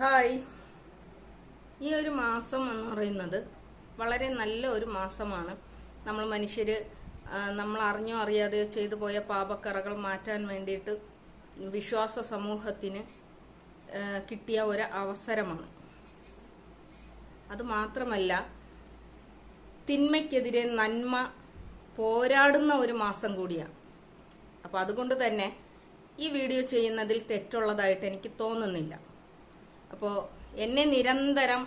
Hi. ഈ ഒരു മാസം എന്ന് പറയുന്നത് വളരെ നല്ല ഒരു മാസമാണ്. നമ്മൾ മനുഷ്യർ നമ്മൾ അറിഞ്ഞോ അറിയാതെയോ ചെയ്തു പോയ പാപക്കറകൾ മാറ്റാൻ വേണ്ടിയിട്ട് വിശ്വാസ സമൂഹത്തിന് കിട്ടിയ ഒരു അവസരമാണ്. അത് മാത്രമല്ല തിന്മയ്ക്കെതിരെ നന്മ പോരാടുന്ന ഒരു മാസം കൂടിയാണ്. അപ്പോൾ അതുകൊണ്ട് തന്നെ ഈ വീഡിയോ ചെയ്യുന്നതിൽ തെറ്റുള്ളതായിട്ട് എനിക്ക് തോന്നുന്നില്ല. അപ്പോൾ എന്നെ നിരന്തരം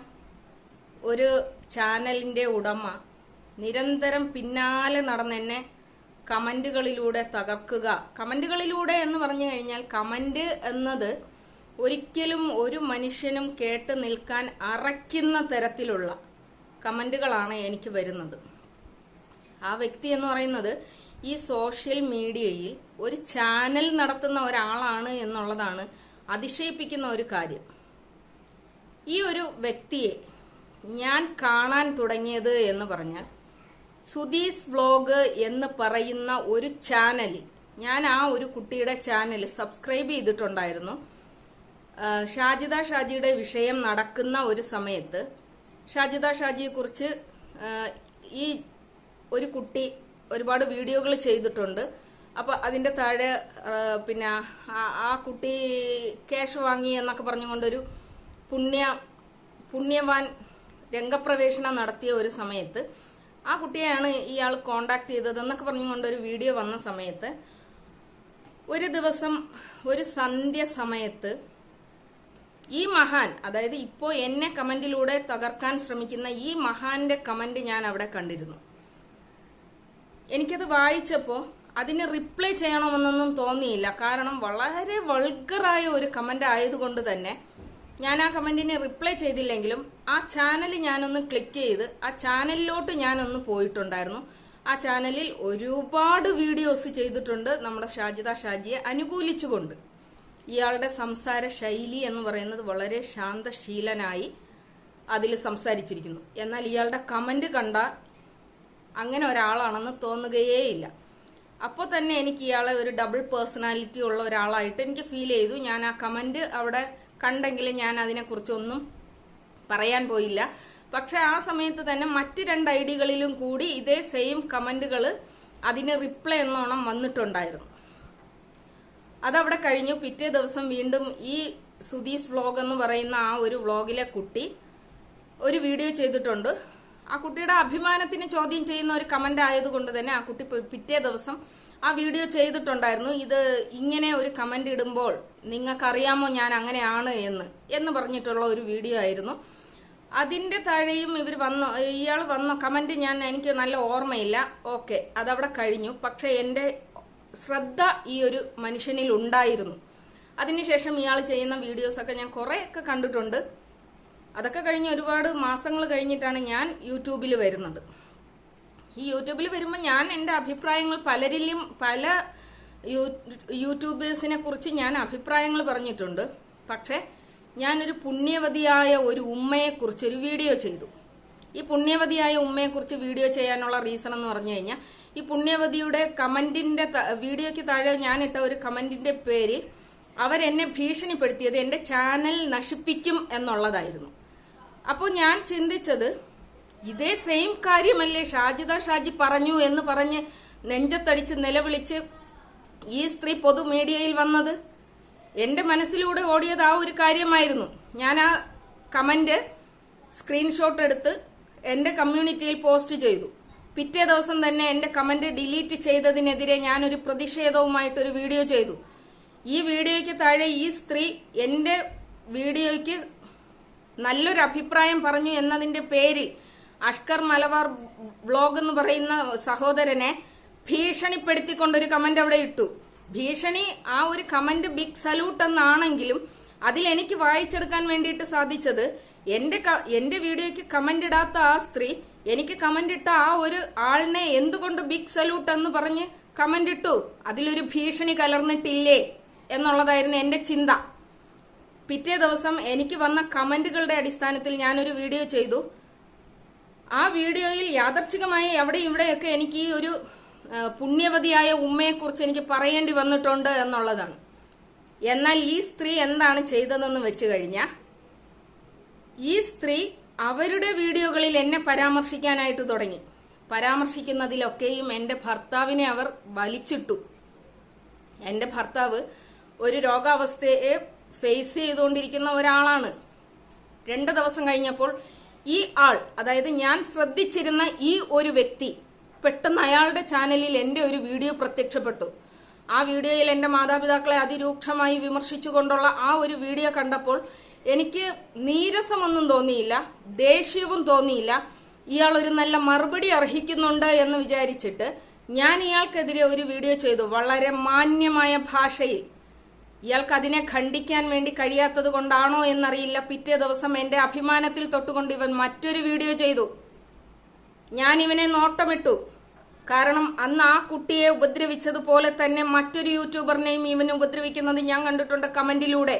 ഒരു ചാനലിന്റെ ഉടമ നിരന്തരം പിന്നാലെ നടന്ന് എന്നെ കമന്റുകളിലൂടെ തകർക്കുക. കമന്റുകളിലൂടെ എന്ന് പറഞ്ഞു കഴിഞ്ഞാൽ കമന്റ് എന്നത് ഒരിക്കലും ഒരു മനുഷ്യനും കേട്ട് നിൽക്കാൻ അറയ്ക്കുന്ന തരത്തിലുള്ള കമന്റുകളാണ് എനിക്ക് വരുന്നത്. ആ വ്യക്തി എന്ന് പറയുന്നത് ഈ സോഷ്യൽ മീഡിയയിൽ ഒരു ചാനൽ നടത്തുന്ന ഒരാളാണ് എന്നുള്ളതാണ് അതിശയിപ്പിക്കുന്ന ഒരു കാര്യം. ഈ ഒരു വ്യക്തിയെ ഞാൻ കാണാൻ തുടങ്ങിയത് എന്ന് പറഞ്ഞാൽ സുധീസ് വ്ലോഗ് എന്ന് പറയുന്ന ഒരു ചാനലിൽ ഞാൻ ആ ഒരു കുട്ടിയുടെ ചാനൽ സബ്സ്ക്രൈബ് ചെയ്തിട്ടുണ്ടായിരുന്നു. ഷാജിദ ഷാജിയുടെ വിഷയം നടക്കുന്ന ഒരു സമയത്ത് ഷാജിദ ഷാജിയെക്കുറിച്ച് ഈ ഒരു കുട്ടി ഒരുപാട് വീഡിയോകൾ ചെയ്തിട്ടുണ്ട്. അപ്പോൾ അതിന്റെ താഴെ പിന്നെ ആ കുട്ടി ക്യാഷ് വാങ്ങി എന്നൊക്കെ പറഞ്ഞുകൊണ്ടൊരു പുണ്യ പുണ്യവാൻ രംഗപ്രവേശനം നടത്തിയ ഒരു സമയത്ത് ആ കുട്ടിയെയാണ് ഇയാൾ കോണ്ടാക്ട് ചെയ്തത് എന്നൊക്കെ പറഞ്ഞുകൊണ്ട് ഒരു വീഡിയോ വന്ന സമയത്ത് ഒരു ദിവസം ഒരു സന്ധ്യ സമയത്ത് ഈ മഹാൻ അതായത് ഇപ്പോ എന്നെ കമന്റിലൂടെ തകർക്കാൻ ശ്രമിക്കുന്ന ഈ മഹാന്റെ കമന്റ് ഞാൻ അവിടെ കണ്ടിരുന്നു. എനിക്കത് വായിച്ചപ്പോൾ അതിന് റിപ്ലൈ ചെയ്യണമെന്നൊന്നും തോന്നിയില്ല. കാരണം വളരെ വൾഗറായ ഒരു കമന്റ് ആയതുകൊണ്ട് തന്നെ ഞാൻ ആ കമന്റിന് റിപ്ലൈ ചെയ്തില്ലെങ്കിലും ആ ചാനൽ ഞാനൊന്ന് ക്ലിക്ക് ചെയ്ത് ആ ചാനലിലോട്ട് ഞാനൊന്ന് പോയിട്ടുണ്ടായിരുന്നു. ആ ചാനലിൽ ഒരുപാട് വീഡിയോസ് ചെയ്തിട്ടുണ്ട് നമ്മുടെ ഷാജിദ ഷാജിയെ അനുകൂലിച്ചുകൊണ്ട്. ഇയാളുടെ സംസാര ശൈലി എന്ന് പറയുന്നത് വളരെ ശാന്തശീലനായി അതിൽ സംസാരിച്ചിരിക്കുന്നു. എന്നാൽ ഇയാളുടെ കമന്റ് കണ്ട അങ്ങനെ ഒരാളാണെന്ന് തോന്നുകയേയില്ല. അപ്പോൾ തന്നെ എനിക്ക് ഇയാളെ ഒരു ഡബിൾ പേഴ്സണാലിറ്റി ഉള്ള ഒരാളായിട്ട് എനിക്ക് ഫീൽ ചെയ്തു. ഞാൻ ആ കമന്റ് അവിടെ കണ്ടെങ്കിലും ഞാൻ അതിനെക്കുറിച്ചൊന്നും പറയാൻ പോയില്ല. പക്ഷെ ആ സമയത്ത് തന്നെ മറ്റ് രണ്ട് ഐ ഡികളിലും കൂടി ഇതേ സെയിം കമന്റുകൾ അതിന് റിപ്ലൈ എന്നോണം വന്നിട്ടുണ്ടായിരുന്നു. അതവിടെ കഴിഞ്ഞു. പിറ്റേ ദിവസം വീണ്ടും ഈ സുധീഷ് വ്ലോഗ് എന്ന് പറയുന്ന ആ ഒരു വ്ളോഗിലെ കുട്ടി ഒരു വീഡിയോ ചെയ്തിട്ടുണ്ട്. ആ കുട്ടിയുടെ അഭിമാനത്തിന് ചോദ്യം ചെയ്യുന്ന ഒരു കമന്റ് ആയതുകൊണ്ട് തന്നെ ആ കുട്ടി പിറ്റേ ദിവസം ആ വീഡിയോ ചെയ്തിട്ടുണ്ടായിരുന്നു. ഇത് ഇങ്ങനെ ഒരു കമന്റ് ഇടുമ്പോൾ നിങ്ങൾക്കറിയാമോ ഞാൻ അങ്ങനെയാണ് എന്ന്? എന്ന് പറഞ്ഞിട്ടുള്ള ഒരു വീഡിയോ ആയിരുന്നു. അതിന്റെ താഴെയും ഇവർ വന്നു ഇയാൾ വന്ന കമന്റ് ഞാൻ എനിക്ക് നല്ല ഓർമ്മയില്ല. ഓക്കെ അതവിടെ കഴിഞ്ഞു. പക്ഷെ എന്റെ ശ്രദ്ധ ഈ ഒരു മനുഷ്യനിൽ ഉണ്ടായിരുന്നു. അതിനുശേഷം ഇയാൾ ചെയ്യുന്ന വീഡിയോസൊക്കെ ഞാൻ കുറേയൊക്കെ കണ്ടിട്ടുണ്ട്. അതൊക്കെ കഴിഞ്ഞ് ഒരുപാട് മാസങ്ങൾ കഴിഞ്ഞിട്ടാണ് ഞാൻ യൂട്യൂബിൽ വരുന്നത്. ഈ യൂട്യൂബിൽ വരുമ്പോൾ ഞാൻ എന്റെ അഭിപ്രായങ്ങൾ പലരിലും പല യൂട്യൂബേഴ്സിനെ കുറിച്ച് ഞാൻ അഭിപ്രായങ്ങൾ പറഞ്ഞിട്ടുണ്ട്. പക്ഷേ ഞാനൊരു പുണ്യവതിയായ ഒരു ഉമ്മയെക്കുറിച്ച് ഒരു വീഡിയോ ചെയ്തു. ഈ പുണ്യവതിയായ ഉമ്മയെക്കുറിച്ച് വീഡിയോ ചെയ്യാനുള്ള റീസൺ എന്ന് പറഞ്ഞു കഴിഞ്ഞാൽ ഈ പുണ്യവതിയുടെ കമന്റിന്റെ വീഡിയോയ്ക്ക് താഴെ ഞാനിട്ട ഒരു കമന്റിന്റെ പേരിൽ അവരെന്നെ ഭീഷണിപ്പെടുത്തിയത് എന്റെ ചാനൽ നശിപ്പിക്കും എന്നുള്ളതായിരുന്നു. അപ്പോൾ ഞാൻ ചിന്തിച്ചത് ഇതേ സെയിം കാര്യമല്ലേ ഷാജിദ ഷാജി പറഞ്ഞു എന്ന് പറഞ്ഞ് നെഞ്ചത്തടിച്ച് നിലവിളിച്ച് ഈ സ്ത്രീ പൊതു മീഡിയയിൽ വന്നത്? എന്റെ മനസ്സിലൂടെ ഓടിയത് ആ ഒരു കാര്യമായിരുന്നു. ഞാൻ ആ കമന്റ് സ്ക്രീൻഷോട്ട് എടുത്ത് എന്റെ കമ്മ്യൂണിറ്റിയിൽ പോസ്റ്റ് ചെയ്തു. പിറ്റേ ദിവസം തന്നെ എന്റെ കമന്റ് ഡിലീറ്റ് ചെയ്തതിനെതിരെ ഞാനൊരു പ്രതിഷേധവുമായിട്ടൊരു വീഡിയോ ചെയ്തു. ഈ വീഡിയോയ്ക്ക് താഴെ ഈ സ്ത്രീ എന്റെ വീഡിയോയ്ക്ക് നല്ലൊരു അഭിപ്രായം പറഞ്ഞു എന്നതിന്റെ പേരിൽ അഷ്കർ മലബാർ ബ്ലോഗ് എന്ന് പറയുന്ന സഹോദരനെ ഭീഷണിപ്പെടുത്തിക്കൊണ്ടൊരു കമന്റ് അവിടെ ഇട്ടു. ഭീഷണി ആ ഒരു കമന്റ് ബിഗ് സല്യൂട്ട് എന്നാണെങ്കിലും അതിൽ എനിക്ക് വായിച്ചെടുക്കാൻ വേണ്ടിയിട്ട് സാധിച്ചത് എന്റെ എന്റെ വീഡിയോയ്ക്ക് കമന്റ് ഇടാത്ത ആ സ്ത്രീ എനിക്ക് കമന്റ് ഇട്ട ആ ഒരു ആളിനെ എന്തുകൊണ്ട് ബിഗ് സല്യൂട്ട് എന്ന് പറഞ്ഞ് കമന്റ് ഇട്ടു? അതിലൊരു ഭീഷണി കലർന്നിട്ടില്ലേ? എന്നുള്ളതായിരുന്നു എന്റെ ചിന്ത. പിറ്റേ ദിവസം എനിക്ക് വന്ന കമന്റുകളുടെ അടിസ്ഥാനത്തിൽ ഞാനൊരു വീഡിയോ ചെയ്തു. ആ വീഡിയോയിൽ യാദർച്ഛികമായി എവിടെ ഇവിടെയൊക്കെ എനിക്ക് ഈ ഒരു പുണ്യവതിയായ ഉമ്മയെക്കുറിച്ച് എനിക്ക് പറയേണ്ടി വന്നിട്ടുണ്ട് എന്നുള്ളതാണ്. എന്നാൽ ഈ സ്ത്രീ എന്താണ് ചെയ്തതെന്ന് വെച്ച് കഴിഞ്ഞാൽ ഈ സ്ത്രീ അവരുടെ വീഡിയോകളിൽ എന്നെ പരാമർശിക്കാനായിട്ട് തുടങ്ങി. പരാമർശിക്കുന്നതിലൊക്കെയും എന്റെ ഭർത്താവിനെ അവർ വലിച്ചിട്ടു. എന്റെ ഭർത്താവ് ഒരു രോഗാവസ്ഥയെ ഫേസ് ചെയ്തുകൊണ്ടിരിക്കുന്ന ഒരാളാണ്. രണ്ട് ദിവസം കഴിഞ്ഞപ്പോൾ ഈ ആൾ അതായത് ഞാൻ ശ്രദ്ധിച്ചിരുന്ന ഈ ഒരു വ്യക്തി പെട്ടെന്ന് അയാളുടെ ചാനലിൽ എന്റെ ഒരു വീഡിയോ പ്രത്യക്ഷപ്പെട്ടു. ആ വീഡിയോയിൽ എന്റെ മാതാപിതാക്കളെ അതിരൂക്ഷമായി വിമർശിച്ചുകൊണ്ടുള്ള ആ ഒരു വീഡിയോ കണ്ടപ്പോൾ എനിക്ക് നീരസമൊന്നും തോന്നിയില്ല ദേഷ്യവും തോന്നിയില്ല. ഇയാൾ ഒരു നല്ല മറുപടി അർഹിക്കുന്നുണ്ട് എന്ന് വിചാരിച്ചിട്ട് ഞാൻ ഇയാൾക്കെതിരെ ഒരു വീഡിയോ ചെയ്തു വളരെ മാന്യമായ ഭാഷയിൽ. ഇയാൾക്ക് അതിനെ ഖണ്ഡിക്കാൻ വേണ്ടി കഴിയാത്തത് കൊണ്ടാണോ എന്നറിയില്ല. പിറ്റേ ദിവസം എന്റെ അഭിമാനത്തിൽ തൊട്ടുകൊണ്ട് ഇവൻ മറ്റൊരു വീഡിയോ ചെയ്തു. ഞാൻ ഇവനെ നോട്ടമിട്ടു. കാരണം അന്ന് ആ കുട്ടിയെ ഉപദ്രവിച്ചതുപോലെ തന്നെ മറ്റൊരു യൂട്യൂബറിനെയും ഇവൻ ഉപദ്രവിക്കുന്നത് ഞാൻ കണ്ടിട്ടുണ്ട് കമന്റിലൂടെ.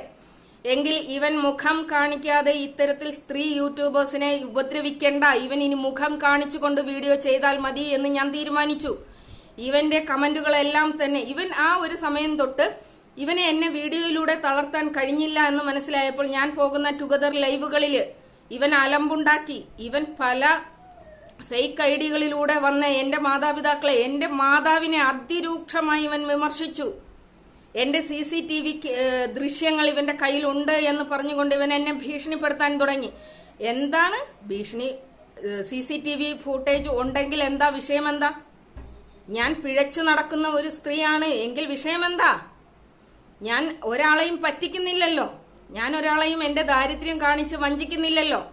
എങ്കിൽ ഇവൻ മുഖം കാണിക്കാതെ ഇത്തരത്തിൽ സ്ത്രീ യൂട്യൂബേഴ്സിനെ ഉപദ്രവിക്കേണ്ട ഇവൻ ഇനി മുഖം കാണിച്ചുകൊണ്ട് വീഡിയോ ചെയ്താൽ മതി എന്ന് ഞാൻ തീരുമാനിച്ചു. ഇവന്റെ കമന്റുകളെല്ലാം തന്നെ ഇവൻ ആ ഒരു സമയം തൊട്ട് ഇവനെ എന്നെ വീഡിയോയിലൂടെ തളർത്താൻ കഴിഞ്ഞില്ല എന്ന് മനസ്സിലായപ്പോൾ ഞാൻ പോകുന്ന ടുഗദർ ലൈവുകളിൽ ഇവൻ അലമ്പുണ്ടാക്കി. ഇവൻ പല ഫേക്ക് ഐഡികളിലൂടെ വന്ന് എന്റെ മാതാപിതാക്കളെ എന്റെ മാതാവിനെ അതിരൂക്ഷമായി ഇവൻ വിമർശിച്ചു. എന്റെ സി സി ടി വി ദൃശ്യങ്ങൾ ഇവന്റെ കയ്യിലുണ്ട് എന്ന് പറഞ്ഞുകൊണ്ട് ഇവൻ എന്നെ ഭീഷണിപ്പെടുത്താൻ തുടങ്ങി. എന്താണ് ഭീഷണി? C C T V footage ഉണ്ടെങ്കിൽ എന്താ വിഷയം എന്താ ഞാൻ പിഴച്ചു നടക്കുന്ന ഒരു സ്ത്രീയാണ് എങ്കിൽ വിഷയം എന്താ ഞാൻ ഒരാളെയും പറ്റിക്കുന്നില്ലല്ലോ. ഞാൻ ഒരാളെയും എന്റെ ദാരിദ്ര്യം കാണിച്ച് വഞ്ചിക്കുന്നില്ലല്ലോ.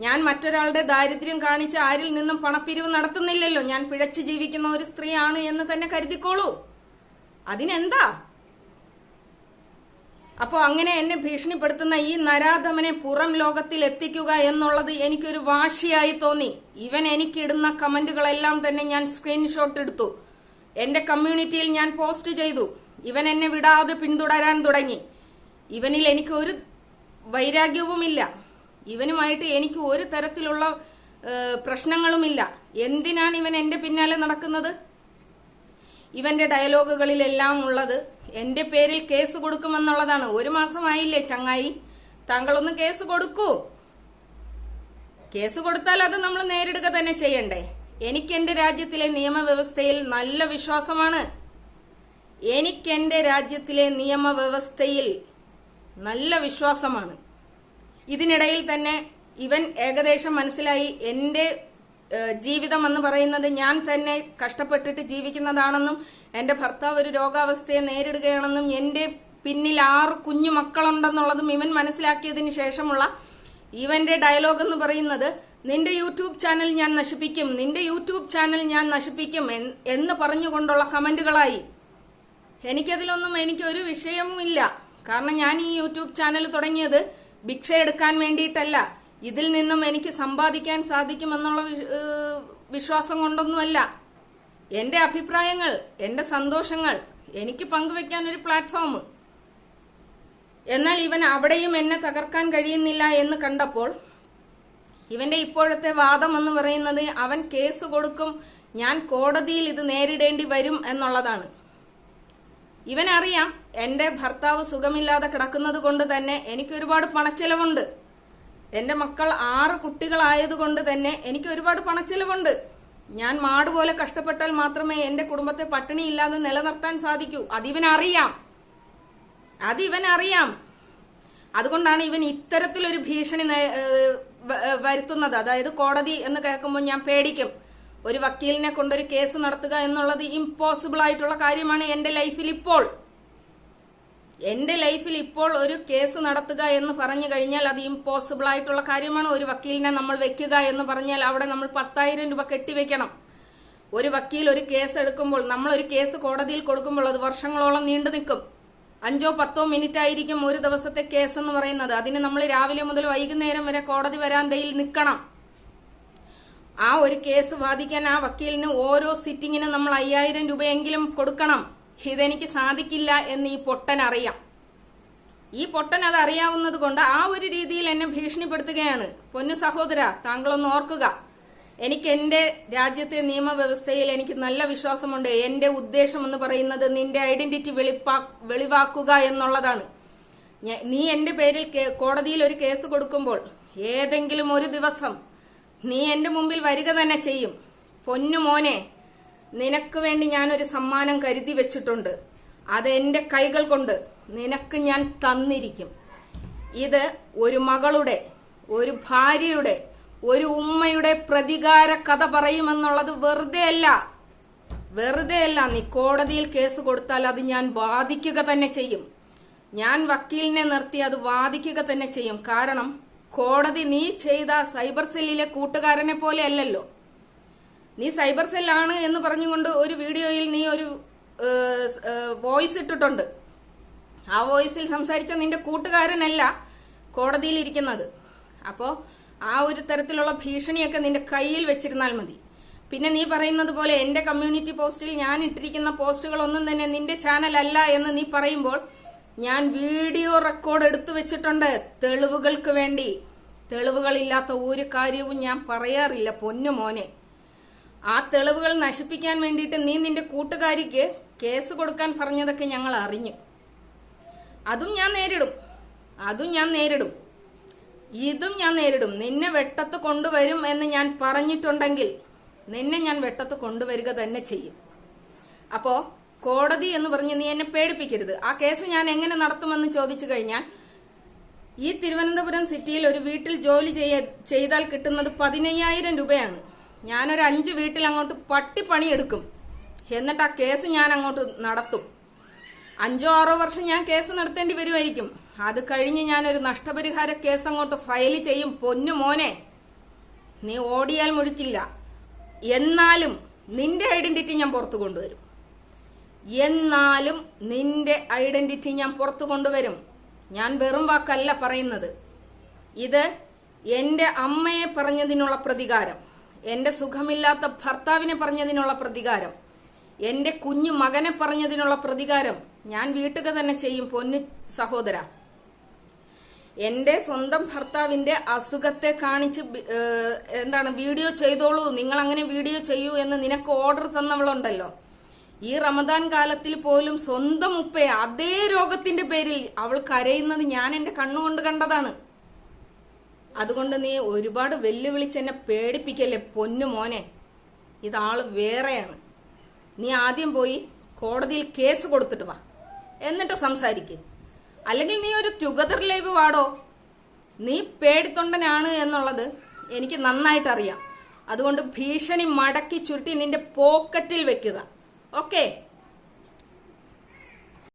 ഞാൻ മറ്റൊരാളുടെ ദാരിദ്ര്യം കാണിച്ച് ആരിൽ നിന്നും പണപ്പിരിവ് നടത്തുന്നില്ലല്ലോ. ഞാൻ പിഴച്ചു ജീവിക്കുന്ന ഒരു സ്ത്രീയാണ് എന്ന് തന്നെ കരുതിക്കോളൂ. അതിനെന്താ? അപ്പോൾ അങ്ങനെ എന്നെ ഭീഷണിപ്പെടുത്തുന്ന ഈ നരാധമനെ പുറം ലോകത്തിൽ എത്തിക്കുക എന്നുള്ളത് എനിക്കൊരു വാശിയായി തോന്നി. ഇവൻ എനിക്കിടുന്ന കമന്റുകളെല്ലാം തന്നെ ഞാൻ സ്ക്രീൻഷോട്ട് എടുത്തു. എന്റെ കമ്മ്യൂണിറ്റിയിൽ ഞാൻ പോസ്റ്റ് ചെയ്തു. ഇവൻ എന്നെ വിടാതെ പിന്തുടരാൻ തുടങ്ങി. ഇവനിൽ എനിക്ക് ഒരു വൈരാഗ്യവുമില്ല. ഇവനുമായിട്ട് എനിക്ക് ഒരു തരത്തിലുള്ള പ്രശ്നങ്ങളുമില്ല. എന്തിനാണ് ഇവൻ എന്റെ പിന്നാലെ നടക്കുന്നത്? ഇവന്റെ ഡയലോഗുകളിലെല്ലാം ഉള്ളത് എന്റെ പേരിൽ കേസ് കൊടുക്കുമെന്നുള്ളതാണ്. ഒരു മാസമായില്ലേ ചങ്ങായി? താങ്കളൊന്ന് കേസ് കൊടുക്കൂ. കേസ് കൊടുത്താൽ അത് നമ്മൾ നേരിടുക തന്നെ ചെയ്യണ്ടേ? എനിക്ക് എന്റെ രാജ്യത്തിലെ നിയമവ്യവസ്ഥയിൽ നല്ല വിശ്വാസമാണ്. എനിക്ക് എന്റെ രാജ്യത്തിലെ നിയമവ്യവസ്ഥയിൽ നല്ല വിശ്വാസമാണ്. ഇതിനിടയിൽ തന്നെ ഇവൻ ഏകദേശം മനസ്സിലായി എന്റെ ജീവിതം എന്ന് പറയുന്നത് ഞാൻ തന്നെ കഷ്ടപ്പെട്ടിട്ട് ജീവിക്കുന്നതാണെന്നും എന്റെ ഭർത്താവ് ഒരു രോഗാവസ്ഥയെ നേരിടുകയാണെന്നും എന്റെ പിന്നിൽ ആറ് കുഞ്ഞു മക്കളുണ്ടെന്നുള്ളതും ഇവൻ മനസ്സിലാക്കിയതിന് ശേഷമുള്ള ഇവന്റെ ഡയലോഗ് എന്ന് പറയുന്നത് നിന്റെ യൂട്യൂബ് ചാനൽ ഞാൻ നശിപ്പിക്കും നിന്റെ യൂട്യൂബ് ചാനൽ ഞാൻ നശിപ്പിക്കും എന്ന് പറഞ്ഞുകൊണ്ടുള്ള കമന്റുകളായി എനിക്കതിലൊന്നും എനിക്കൊരു വിഷയവുമില്ല കാരണം ഞാൻ ഈ യൂട്യൂബ് ചാനൽ തുടങ്ങിയത് ഭിക്ഷ എടുക്കാൻ വേണ്ടിയിട്ടല്ല. ഇതിൽ നിന്നും എനിക്ക് സമ്പാദിക്കാൻ സാധിക്കുമെന്നുള്ള വിശ്- വിശ്വാസം കൊണ്ടൊന്നുമല്ല. എന്റെ അഭിപ്രായങ്ങൾ എന്റെ സന്തോഷങ്ങൾ എനിക്ക് പങ്കുവെക്കാൻ ഒരു പ്ലാറ്റ്ഫോം. എന്നാൽ ഇവൻ അവിടെയും എന്നെ തകർക്കാൻ കഴിയുന്നില്ല എന്ന് കണ്ടപ്പോൾ ഇവന്റെ ഇപ്പോഴത്തെ വാദം എന്ന് പറയുന്നത് അവൻ കേസ് കൊടുക്കും ഞാൻ കോടതിയിൽ ഇത് നേരിടേണ്ടി വരും എന്നുള്ളതാണ്. ഇവനറിയാം എന്റെ ഭർത്താവ് സുഖമില്ലാതെ കിടക്കുന്നത് കൊണ്ട് തന്നെ എനിക്ക് ഒരുപാട് പണച്ചെലവുണ്ട്. എന്റെ മക്കൾ ആറ് കുട്ടികളായതുകൊണ്ട് തന്നെ എനിക്ക് ഒരുപാട് പണച്ചെലവുണ്ട്. ഞാൻ മാട് പോലെ കഷ്ടപ്പെട്ടാൽ മാത്രമേ എന്റെ കുടുംബത്തെ പട്ടിണിയില്ലാതെ നിലനിർത്താൻ സാധിക്കൂ. അതിവനറിയാം. അതിവനറിയാം. അതുകൊണ്ടാണ് ഇവൻ ഇത്തരത്തിലൊരു ഭീഷണി വരുത്തുന്നത്. അതായത് കോടതി എന്ന് കേൾക്കുമ്പോൾ ഞാൻ പേടിക്കും. ഒരു വക്കീലിനെ കൊണ്ടൊരു കേസ് നടത്തുക എന്നുള്ളത് ഇമ്പോസിബിൾ ആയിട്ടുള്ള കാര്യമാണ് എന്റെ ലൈഫിൽ ഇപ്പോൾ. എന്റെ ലൈഫിൽ ഇപ്പോൾ ഒരു കേസ് നടത്തുക എന്ന് പറഞ്ഞു കഴിഞ്ഞാൽ അത് ഇമ്പോസിബിൾ ആയിട്ടുള്ള കാര്യമാണ്. ഒരു വക്കീലിനെ നമ്മൾ വെക്കുക എന്ന് പറഞ്ഞാൽ അവിടെ നമ്മൾ പത്തായിരം രൂപ കെട്ടിവെക്കണം. ഒരു വക്കീൽ ഒരു കേസ് എടുക്കുമ്പോൾ നമ്മൾ ഒരു കേസ് കോടതിയിൽ കൊടുക്കുമ്പോൾ അത് വർഷങ്ങളോളം നീണ്ടു നിൽക്കും. അഞ്ചോ പത്തോ മിനിറ്റ് ആയിരിക്കും ഒരു ദിവസത്തെ കേസ് എന്ന് പറയുന്നത്. അതിന് നമ്മൾ രാവിലെ മുതൽ വൈകുന്നേരം വരെ കോടതി വരാന്തയിൽ നിൽക്കണം. ആ ഒരു കേസ് വാദിക്കാൻ ആ വക്കീലിന് ഓരോ സിറ്റിങ്ങിനും നമ്മൾ അയ്യായിരം രൂപയെങ്കിലും കൊടുക്കണം. ഇതെനിക്ക് സാധിക്കില്ല എന്ന് ഈ പൊട്ടൻ അറിയാം. ഈ പൊട്ടൻ അത് അറിയാവുന്നത് കൊണ്ട് ആ ഒരു രീതിയിൽ എന്നെ ഭീഷണിപ്പെടുത്തുകയാണ്. പൊന്നു സഹോദര താങ്കളൊന്ന് ഓർക്കുക. എനിക്ക് എന്റെ രാജ്യത്തെ നിയമവ്യവസ്ഥയിൽ എനിക്ക് നല്ല വിശ്വാസമുണ്ട്. എന്റെ ഉദ്ദേശം എന്ന് പറയുന്നത് നിന്റെ ഐഡന്റിറ്റി വെളിപ്പാ വെളിവാക്കുക എന്നുള്ളതാണ്. നീ എന്റെ പേരിൽ കോടതിയിൽ ഒരു കേസ് കൊടുക്കുമ്പോൾ ഏതെങ്കിലും ഒരു ദിവസം നീ എന്റെ മുമ്പിൽ വരിക തന്നെ ചെയ്യും. പൊന്നു മോനെ നിനക്ക് വേണ്ടി ഞാനൊരു സമ്മാനം കരുതി വെച്ചിട്ടുണ്ട്. അത് എന്റെ കൈകൾ കൊണ്ട് നിനക്ക് ഞാൻ തന്നിരിക്കും. ഇത് ഒരു മകളുടെ ഒരു ഭാര്യയുടെ ഒരു ഉമ്മയുടെ പ്രതികാര കഥ പറയുമെന്നുള്ളത് വെറുതെ അല്ല. വെറുതെ അല്ല നീ കോടതിയിൽ കേസ് കൊടുത്താൽ അത് ഞാൻ വാദിക്കുക തന്നെ ചെയ്യും. ഞാൻ വക്കീലിനെ നിർത്തി അത് വാദിക്കുക തന്നെ ചെയ്യും. കാരണം കോടതി നീ ചെയ്ത സൈബർ സെല്ലിലെ കൂട്ടുകാരനെ പോലെ അല്ലല്ലോ. നീ സൈബർ സെല്ലാണ് എന്ന് പറഞ്ഞുകൊണ്ട് ഒരു വീഡിയോയിൽ നീ ഒരു വോയിസ് ഇട്ടിട്ടുണ്ട്. ആ വോയിസിൽ സംസാരിച്ച നിന്റെ കൂട്ടുകാരനല്ല കോടതിയിൽ ഇരിക്കുന്നത് അപ്പോ ആ ഒരു തരത്തിലുള്ള ഭീഷണിയൊക്കെ നിന്റെ കയ്യിൽ വെച്ചിരുന്നാൽ മതി. പിന്നെ നീ പറയുന്നത് പോലെ എന്റെ കമ്മ്യൂണിറ്റി പോസ്റ്റിൽ ഞാൻ ഇട്ടിരിക്കുന്ന പോസ്റ്റുകളൊന്നും തന്നെ നിന്റെ ചാനൽ അല്ല എന്ന് നീ പറയുമ്പോൾ ഞാൻ വീഡിയോ റെക്കോർഡ് എടുത്തു വെച്ചിട്ടുണ്ട് തെളിവുകൾക്ക് വേണ്ടി. തെളിവുകളില്ലാത്ത ഒരു കാര്യവും ഞാൻ പറയാറില്ല പൊന്നു മോനെ. ആ തെളിവുകൾ നശിപ്പിക്കാൻ വേണ്ടിയിട്ട് നീ നിന്റെ കൂട്ടുകാരിക്ക് കേസ് കൊടുക്കാൻ പറഞ്ഞതൊക്കെ ഞങ്ങൾ അറിഞ്ഞു. അതും ഞാൻ നേരിടും. അതും ഞാൻ നേരിടും. ഇതും ഞാൻ നേരിടും. നിന്നെ വെട്ടത്ത് കൊണ്ടുവരും എന്ന് ഞാൻ പറഞ്ഞിട്ടുണ്ടെങ്കിൽ നിന്നെ ഞാൻ വെട്ടത്ത് കൊണ്ടുവരിക തന്നെ ചെയ്യും. അപ്പോ കോടതി എന്ന് പറഞ്ഞ് നീ എന്നെ പേടിപ്പിക്കരുത്. ആ കേസ് ഞാൻ എങ്ങനെ നടത്തുമെന്ന് ചോദിച്ചു കഴിഞ്ഞാൽ ഈ തിരുവനന്തപുരം സിറ്റിയിൽ ഒരു വീട്ടിൽ ജോലി ചെയ്താൽ കിട്ടുന്നത് പതിനയ്യായിരം രൂപയാണ്. ഞാനൊരു അഞ്ച് വീട്ടിൽ അങ്ങോട്ട് പട്ടിപ്പണി എടുക്കും എന്നിട്ട് ആ കേസ് ഞാൻ അങ്ങോട്ട് നടത്തും. അഞ്ചോ ആറോ വർഷം ഞാൻ കേസ് നടത്തേണ്ടി വരുമായിരിക്കും. അത് കഴിഞ്ഞ് ഞാനൊരു നഷ്ടപരിഹാര കേസ് അങ്ങോട്ട് ഫയൽ ചെയ്യും പൊന്നു മോനെ. നീ ഓടിയാൽ മുഴുക്കില്ല. എന്നാലും നിന്റെ ഐഡന്റിറ്റി ഞാൻ പുറത്തു കൊണ്ടുവരും. എന്നാലും നിന്റെ ഐഡന്റിറ്റി ഞാൻ പുറത്തു കൊണ്ടുവരും. ഞാൻ വെറും വാക്കല്ല പറയുന്നത്. ഇത് എന്റെ അമ്മയെ പറഞ്ഞതിനുള്ള പ്രതികാരം. എന്റെ സുഖമില്ലാത്ത ഭർത്താവിനെ പറഞ്ഞതിനുള്ള പ്രതികാരം. എന്റെ കുഞ്ഞു മകനെ പറഞ്ഞതിനുള്ള പ്രതികാരം ഞാൻ വീട്ടുക തന്നെ ചെയ്യും പൊന്നു സഹോദര. എന്റെ സ്വന്തം ഭർത്താവിന്റെ അസുഖത്തെ കാണിച്ച് എന്താണ് വീഡിയോ ചെയ്തോളൂ. നിങ്ങൾ അങ്ങനെ വീഡിയോ ചെയ്യൂ എന്ന് നിനക്ക് ഓർഡർ തന്നവളുണ്ടല്ലോ. ഈ റമദാൻ കാലത്തിൽ പോലും സ്വന്തം ഉപ്പയെ അതേ രോഗത്തിന്റെ പേരിൽ അവൾ കരയുന്നത് ഞാൻ എന്റെ കണ്ണുകൊണ്ട് കണ്ടതാണ്. അതുകൊണ്ട് നീ ഒരുപാട് വെല്ലുവിളിച്ച് എന്നെ പേടിപ്പിക്കല്ലേ പൊന്നു മോനെ. ഇതാൾ വേറെയാണ്. നീ ആദ്യം പോയി കോടതിയിൽ കേസ് കൊടുത്തിട്ട് വാ. എന്നിട്ട് സംസാരിക്ക്. അല്ലെങ്കിൽ നീ ഒരു ടുഗദർ ലൈവ് വാടോ. നീ പേടിത്തൊണ്ടനാണ് എന്നുള്ളത് എനിക്ക് നന്നായിട്ട് അറിയാം അതുകൊണ്ട് ഭീഷണി മടക്കി ചുരുട്ടി നിന്റെ പോക്കറ്റിൽ വെക്കുക. ഓക്കെ